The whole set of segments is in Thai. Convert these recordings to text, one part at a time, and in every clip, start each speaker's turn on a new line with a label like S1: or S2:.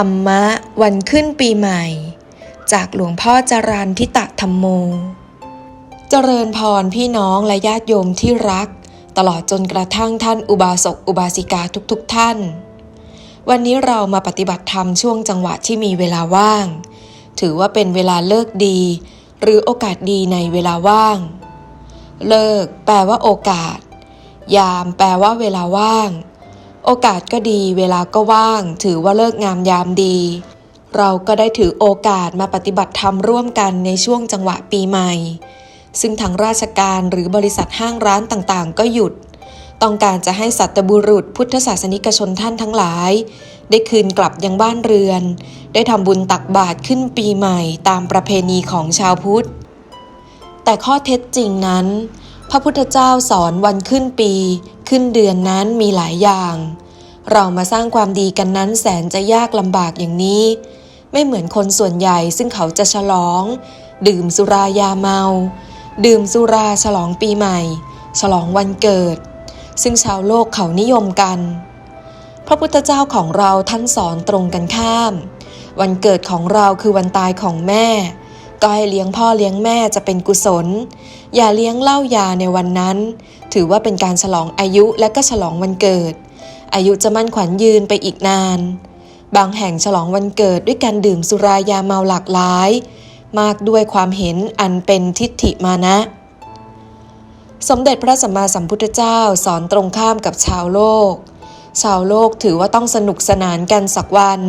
S1: ธรรมะวันขึ้นปีใหม่ จากหลวงพ่อจรันทิตะธรรมโม เจริญพรพี่น้องและญาติโยมที่รัก ตลอดจนกระทั่งท่านอุบาสกอุบาสิกาทุกๆทท่าน วันนี้เรามาปฏิบัติธรรมช่วงจังหวะที่มีเวลาว่าง ถือว่าเป็นเวลาเลิกดี หรือโอกาสดีในเวลาว่าง เลิก แปลว่าโอกาส ยาม แปลว่าเวลาว่าง โอกาสก็ดีเวลาก็ว่าง ถือว่าเลิกงามยามดี เราก็ได้ถือโอกาสมาปฏิบัติธรรมร่วมกันในช่วงจังหวะปีใหม่ ซึ่งทางราชการหรือบริษัทห้างร้านต่างๆ ก็หยุด ต้องการจะให้สัตบุรุษพุทธศาสนิกชนท่านทั้งหลาย ได้คืนกลับยังบ้านเรือน ได้ทำบุญตักบาตรขึ้นปีใหม่ตามประเพณีของชาวพุทธ แต่ข้อเท็จจริงนั้น พระพุทธเจ้าสอนวันขึ้นปี ขึ้นเดือนนั้นมีหลายอย่าง เรามาสร้างความดีกันนั้นแสนจะยากลำบากอย่างนี้ ไม่เหมือนคนส่วนใหญ่ซึ่งเขาจะฉลอง ดื่มสุรายาเมา ดื่มสุราฉลองปีใหม่ ฉลองวันเกิด ซึ่งชาวโลกเขานิยมกัน พระพุทธเจ้าของเราท่านสอนตรงกันข้าม วันเกิดของเราคือวันตายของแม่ ก็ให้เลี้ยงพ่อเลี้ยงแม่จะเป็นกุศล อย่าเลี้ยงเหล้ายาในวันนั้น ถือว่าเป็นการฉลองอายุและก็ฉลองวันเกิด อายุจะมั่นขวัญยืนไปอีกนาน บางแห่งฉลองวันเกิดด้วยการดื่มสุรายาเมาหลากหลาย มากด้วยความเห็นอันเป็นทิฏฐิมานะ สมเด็จพระสัมมาสัมพุทธเจ้าสอนตรงข้ามกับชาวโลก ชาวโลกถือว่าต้องสนุกสนานกันสักวัน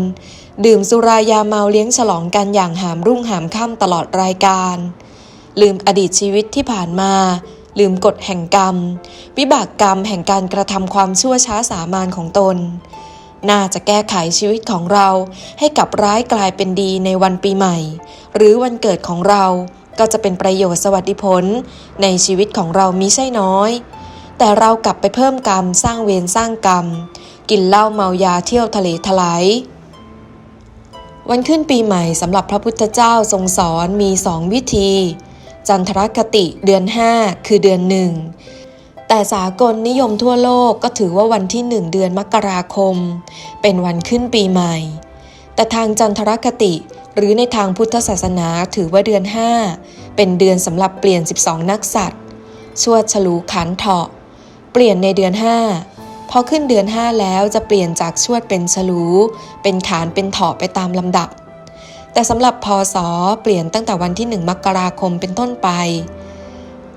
S1: ดื่มสุรายาเมาเลี้ยงฉลองกันอย่างหามรุ่งหามค่ำตลอดรายการ ลืมอดีตชีวิตที่ผ่านมา ลืมกฎแห่งกรรม วิบากกรรมแห่งการกระทำความชั่วช้าสามานของตน น่าจะแก้ไขชีวิตของเราให้กลับร้ายกลายเป็นดีในวันปีใหม่ หรือวันเกิดของเราก็จะเป็นประโยชน์สวัสดิผล ในชีวิตของเรามิใช่น้อย แต่เรากลับไปเพิ่มกรรมสร้างเวรสร้างกรรม กินเหล้าเมายาเที่ยวทะเลทลาย วันขึ้นปีใหม่สำหรับพระพุทธเจ้าทรงสอนมีสองวิธี จันทรคติเดือน 5 คือเดือนหนึ่งแต่สากลนิยมทั่วโลกก็ถือว่าวันที่หนึ่งเดือนมกราคม เป็นวันขึ้นปีใหม่ แต่ทางจันทรคติหรือในทางพุทธศาสนาถือว่าเดือน 5 เป็นเดือนสำหรับเปลี่ยน 12 นักษัตริย์ ชวดฉลูขันเถาะ เปลี่ยนในเดือน 5 พอขึ้นเดือน 5 แล้วจะเปลี่ยนจากชวดเป็นฉลู เป็นขานเป็นเถาะไปตามลำดับ แต่สำหรับพศเปลี่ยนตั้งแต่วันที่ 1 มกราคมเป็นต้นไป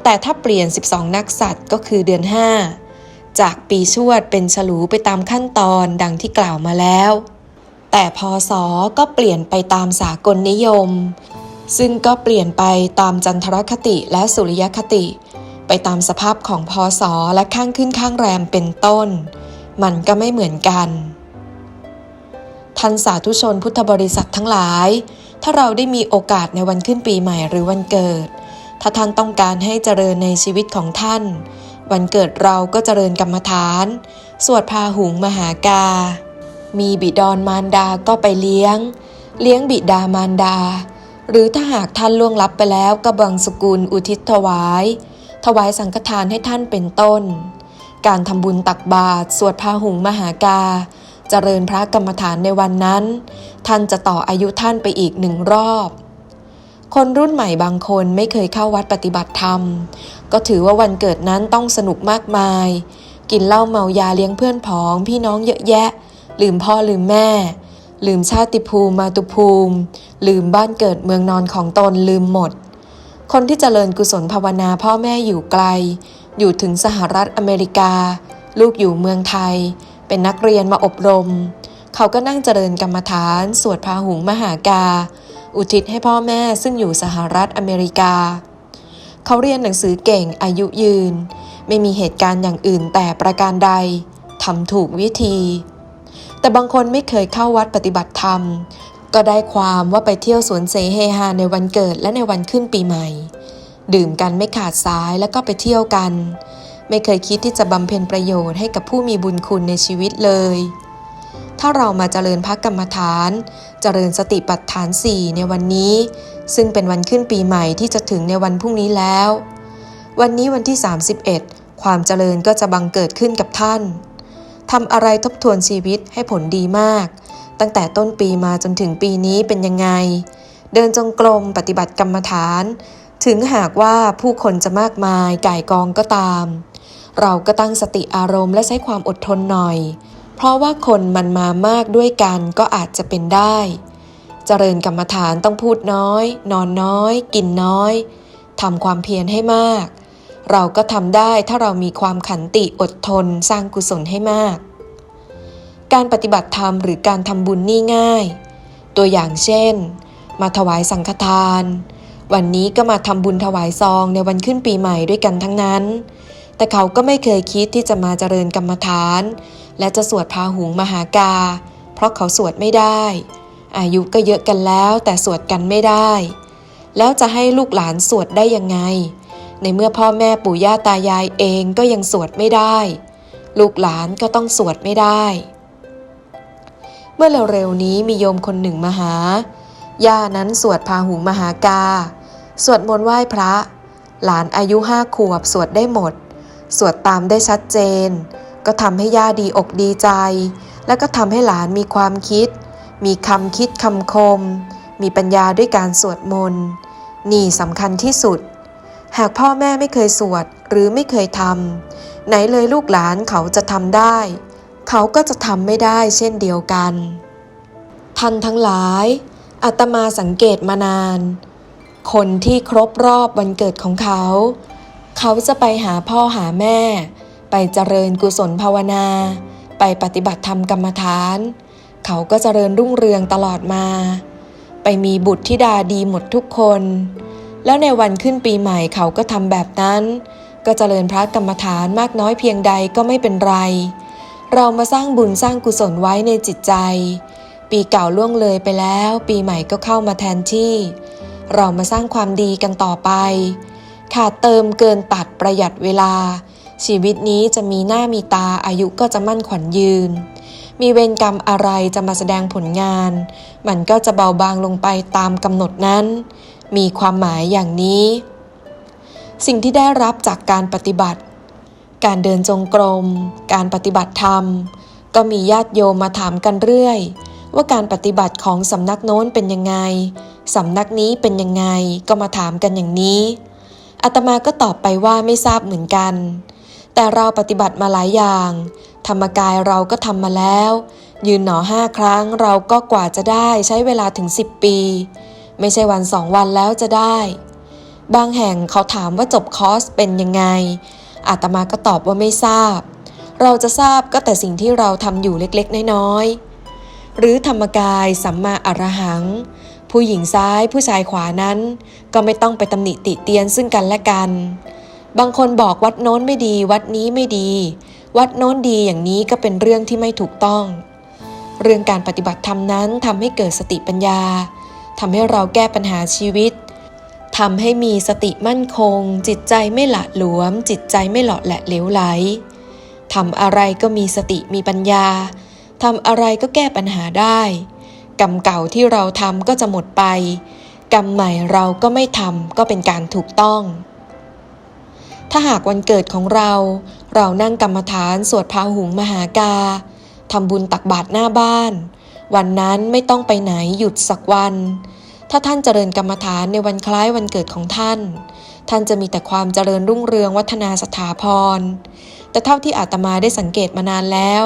S1: แต่ถ้าเปลี่ยน 12 นักษัตริย์ก็คือเดือน 5 จากปีชวดเป็นฉลูไปตามขั้นตอนดังที่กล่าวมาแล้ว แต่พศก็เปลี่ยนไปตามสากลนิยม ซึ่งก็เปลี่ยนไปตามจันทรคติและสุริยคติ ไปตามสภาพของพศและข้างขึ้นข้างแรมเป็นต้น มันก็ไม่เหมือนกันท่านสาธุชนพุทธบริษัททั้งหลาย ถ้าเราได้มีโอกาสในวันขึ้นปีใหม่หรือวันเกิด ถ้าท่านต้องการให้เจริญในชีวิตของท่าน วันเกิดเราก็เจริญกรรมฐาน สวดพาหุงมหากา มีบิดอนมารดาก็ไปเลี้ยง เลี้ยงบิดามารดา หรือถ้าหากท่านล่วงลับไปแล้วก็บังสกุลอุทิศถวาย ถวายสังฆทานให้ท่านเป็นต้น การทำบุญตักบาตรสวดพาหุงมหากา เจริญพระกรรมฐานในวันนั้น ท่านจะต่ออายุท่านไปอีกหนึ่งรอบ คนรุ่นใหม่บางคนไม่เคยเข้าวัดปฏิบัติธรรม ก็ถือว่าวันเกิดนั้นต้องสนุกมากมาย กินเหล้าเมายาเลี้ยงเพื่อนพ้องพี่น้องเยอะแยะ ลืมพ่อลืมแม่ลืมชาติภูมิมาตุภูมิ ลืมบ้านเกิดเมืองนอนของตนลืมหมด คนที่เจริญกุศลภาวนาพ่อแม่อยู่ไกล อยู่ถึงสหรัฐอเมริกา ลูกอยู่เมืองไทย เป็นนักเรียนมาอบรม เขาก็นั่งเจริญกรรมฐาน สวดพาหุงมหากา อุทิศให้พ่อแม่ซึ่งอยู่สหรัฐอเมริกา เขาเรียนหนังสือเก่งอายุยืน ไม่มีเหตุการณ์อย่างอื่นแต่ประการใดทำถูกวิธี แต่บางคนไม่เคยเข้าวัดปฏิบัติธรรม ก็ได้ความว่าไปเที่ยวสวนเสเฮฮาในวันเกิดและในวันขึ้นปีใหม่ ดื่มกันไม่ขาดสายแล้วก็ไปเที่ยวกัน ไม่เคยคิดที่จะบำเพ็ญประโยชน์ให้กับผู้มีบุญคุณในชีวิตเลย ถ้าเรามาเจริญพักกรรมฐาน เจริญสติปัฏฐานสี่ในวันนี้ ซึ่งเป็นวันขึ้นปีใหม่ที่จะถึงในวันพรุ่งนี้แล้ว วันนี้วันที่ 31 ความเจริญก็จะบังเกิดขึ้นกับท่านทำอะไรทบทวนชีวิตให้ผลดีมาก ตั้งแต่ต้นปีมาจนถึงปีนี้เป็นยังไง เดินจงกรมปฏิบัติกรรมฐาน ถึงหากว่าผู้คนจะมากมายก่ายกองก็ตาม เราก็ตั้งสติอารมณ์และใช้ความอดทนหน่อย เพราะว่าคนมันมามากด้วยกันก็อาจจะเป็นได้ เจริญกรรมฐานต้องพูดน้อย นอนน้อย กินน้อยทำความเพียรให้มาก เราก็ทำได้ถ้าเรามีความขันติอดทนสร้างกุศลให้มาก การปฏิบัติธรรมหรือการทำบุญนี่ง่าย ตัวอย่างเช่น มาถวายสังฆทาน วันนี้ก็มาทำบุญถวายซองในวันขึ้นปีใหม่ด้วยกันทั้งนั้น แต่เขาก็ไม่เคยคิดที่จะมาเจริญกรรมฐาน และจะสวดพาหุงมหากา เพราะเขาสวดไม่ได้ อายุก็เยอะกันแล้วแต่สวดกันไม่ได้ แล้วจะให้ลูกหลานสวดได้ยังไง ในเมื่อพ่อแม่ปู่ย่าตายายเองก็ยังสวดไม่ได้ ลูกหลานก็ต้องสวดไม่ได้ เมื่อเร็วๆนี้มีโยมคนหนึ่งมาหา ย่านั้นสวดพาหุงมหากา สวดมนต์ไหว้พระ หลานอายุห้าขวบสวดได้หมด สวดตามได้ชัดเจน ก็ทำให้ย่าดีอกดีใจ และก็ทำให้หลานมีความคิด มีคำคิดคำคม มีปัญญาด้วยการสวดมนต์ นี่สำคัญที่สุด หากพ่อแม่ไม่เคยสวดหรือไม่เคยทำไหนเลยลูกหลานเขาจะทำได้ เขาก็จะทำไม่ได้เช่นเดียวกัน ท่านทั้งหลายอาตมาสังเกตมานาน คนที่ครบรอบวันเกิดของเขา เขาจะไปหาพ่อหาแม่ ไปเจริญกุศลภาวนา ไปปฏิบัติธรรมกรรมฐาน เขาก็เจริญรุ่งเรืองตลอดมา ไปมีบุตรธิดาดีหมดทุกคน แล้วในวันขึ้นปีใหม่เขาก็ทำแบบนั้น ก็เจริญพระกรรมฐานมากน้อยเพียงใดก็ไม่เป็นไรเเรามาสร้างบุญสร้างกุศลไว้ในจิตใจ ปีเก่าล่วงเลยไปแล้ว ปีใหม่ก็เข้ามาแทนที่ เรามาสร้างความดีกันต่อไป ขาดเติมเกินตัดประหยัดเวลา ชีวิตนี้จะมีหน้ามีตาอายุก็จะมั่นขวัญยืน มีเวรกรรมอะไรจะมาแสดงผลงาน มันก็จะเบาบางลงไปตามกำหนดนั้น มีความหมายอย่างนี้ สิ่งที่ได้รับจากการปฏิบัติ การเดินจงกรม การปฏิบัติธรรม ก็มีญาติโยมมาถามกันเรื่อย ว่าการปฏิบัติของสำนักโน้นเป็นยังไงสำนักนี้เป็นยังไงก็มาถามกันอย่างนี้อาตมาก็ตอบไปว่าไม่ทราบเหมือนกัน แต่เราปฏิบัติมาหลายอย่าง ธรรมกายเราก็ทำมาแล้ว ยืนหนอห้าครั้งเราก็กว่าจะได้ใช้เวลาถึง 10 ปี ไม่ใช่วันสองวันแล้วจะได้ บางแห่งเขาถามว่าจบคอร์สเป็นยังไง อาตมาก็ตอบว่าไม่ทราบ เราจะทราบก็แต่สิ่งที่เราทำอยู่เล็กๆ น้อยๆ หรือธรรมกายสัมมาอรหัง ผู้หญิงซ้ายผู้ชายขวานั้น ก็ไม่ต้องไปตำหนิติเตียนซึ่งกันและกัน บางคนบอกวัดโน้นไม่ดี วัดนี้ไม่ดี วัดโน้นดีอย่างนี้ก็เป็นเรื่องที่ไม่ถูกต้อง เรื่องการปฏิบัติธรรมนั้นทำให้เกิดสติปัญญาทำให้เราแก้ปัญหาชีวิต ทำให้มีสติมั่นคง จิตใจไม่หละหลวม จิตใจไม่หลาะแหละเหลวไหลทำอะไรก็มีสติมีปัญญาทำอะไรก็แก้ปัญหาได้ กรรมเก่าที่เราทำก็จะหมดไป กรรมใหม่เราก็ไม่ทำก็เป็นการถูกต้อง ถ้าหากวันเกิดของเรา เรานั่งกรรมฐานสวดพาหุงมหากาทำบุญตักบาตรหน้าบ้าน วันนั้นไม่ต้องไปไหนหยุดสักวัน ถ้าท่านเจริญกรรมฐานในวันคล้ายวันเกิดของท่าน ท่านจะมีแต่ความเจริญรุ่งเรืองวัฒนาสถาพร แต่เท่าที่อาตมาได้สังเกตมานานแล้ว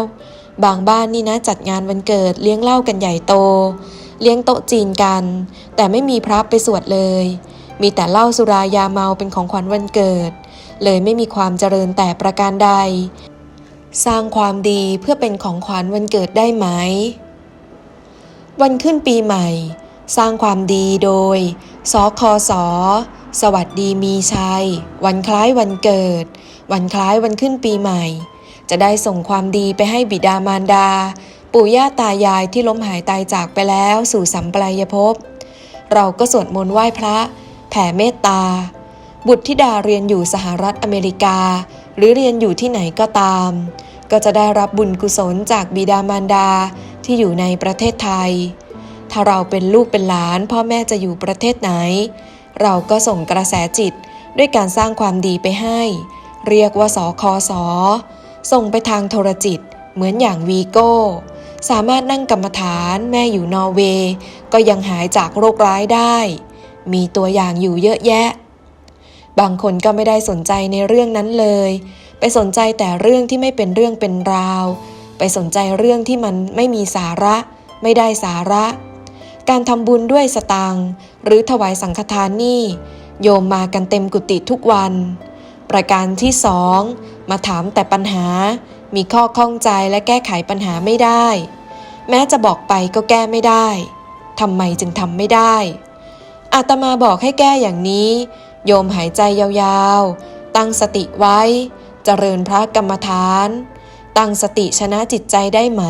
S1: บางบ้านนี่นะจัดงานวันเกิดเลี้ยงเหล้ากันใหญ่โต เลี้ยงโต๊ะจีนกัน แต่ไม่มีพระไปสวดเลย มีแต่เหล้าสุรายาเมาเป็นของขวัญวันเกิด เลยไม่มีความเจริญแต่ประการใด สร้างความดีเพื่อเป็นของขวัญวันเกิดได้ไหม วันขึ้นปีใหม่ สร้างความดีโดย สคส สวัสดีมีชัย วันคล้ายวันเกิด วันคล้ายวันขึ้นปีใหม่ จะได้ส่งความดีไปให้บิดามารดา ปู่ย่าตายายที่ล้มหายตายจากไปแล้วสู่สัมปรายภพ เราก็สวดมนต์ไหว้พระ แผ่เมตตา บุตรธิดาเรียนอยู่สหรัฐอเมริกา หรือเรียนอยู่ที่ไหนก็ตาม ก็จะได้รับบุญกุศลจากบิดามารดาที่อยู่ในประเทศไทย ถ้าเราเป็นลูกเป็นหลาน พ่อแม่จะอยู่ประเทศไหน เราก็ส่งกระแสจิตด้วยการสร้างความดีไปให้ เรียกว่าสคสส่งไปทางโทรจิต เหมือนอย่างวีโก้ สามารถนั่งกรรมฐานแม่อยู่นอร์เวย์ ก็ยังหายจากโรคร้ายได้ มีตัวอย่างอยู่เยอะแยะ บางคนก็ไม่ได้สนใจในเรื่องนั้นเลย ไปสนใจแต่เรื่องที่ไม่เป็นเรื่องเป็นราว ไปสนใจเรื่องที่มันไม่มีสาระ ไม่ได้สาระ การทำบุญด้วยสตางค์หรือถวายสังฆทานนี่ โยมมากันเต็มกุฏิทุกวัน ประการที่สองมาถามแต่ปัญหา มีข้อข้องใจและแก้ไขปัญหาไม่ได้ แม้จะบอกไปก็แก้ไม่ได้ทำไมจึงทำไม่ได้ อาตมาบอกให้แก้อย่างนี้ โยมหายใจยาวๆ ตั้งสติไว้ เจริญพระกรรมฐาน ตั้งสติชนะจิตใจได้ไหม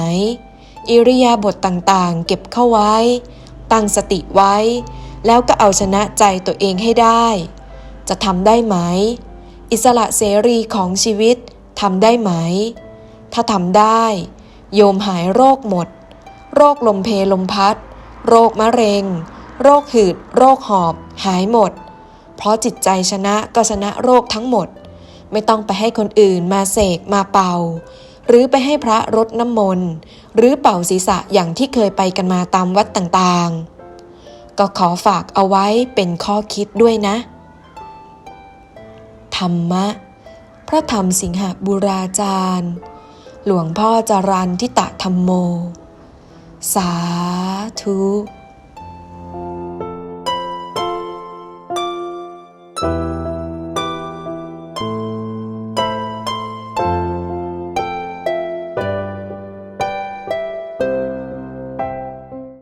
S1: อิริยาบถต่างๆ เก็บเข้าไว้ ตั้งสติไว้ แล้วก็เอาชนะใจตัวเองให้ได้ จะทำได้ไหม อิสระเสรีของชีวิตทำได้ไหม ถ้าทำได้ โยมหายโรคหมด โรคลมเพลมพัด โรคมะเร็ง โรคหืด โรคหอบ หายหมด เพราะจิตใจชนะก็ชนะโรคทั้งหมด ไม่ต้องไปให้คนอื่นมาเสกมาเป่า หรือไปให้พระรดน้ำมนต์ หรือเป่าศีรษะอย่างที่เคยไปกันมาตามวัดต่างๆ ก็ขอฝากเอาไว้เป็นข้อคิดด้วยนะ ธรรมะ พระธรรมสิงหบุราจารย์ หลวงพ่อจารันทิตะธรรมโม สาธุ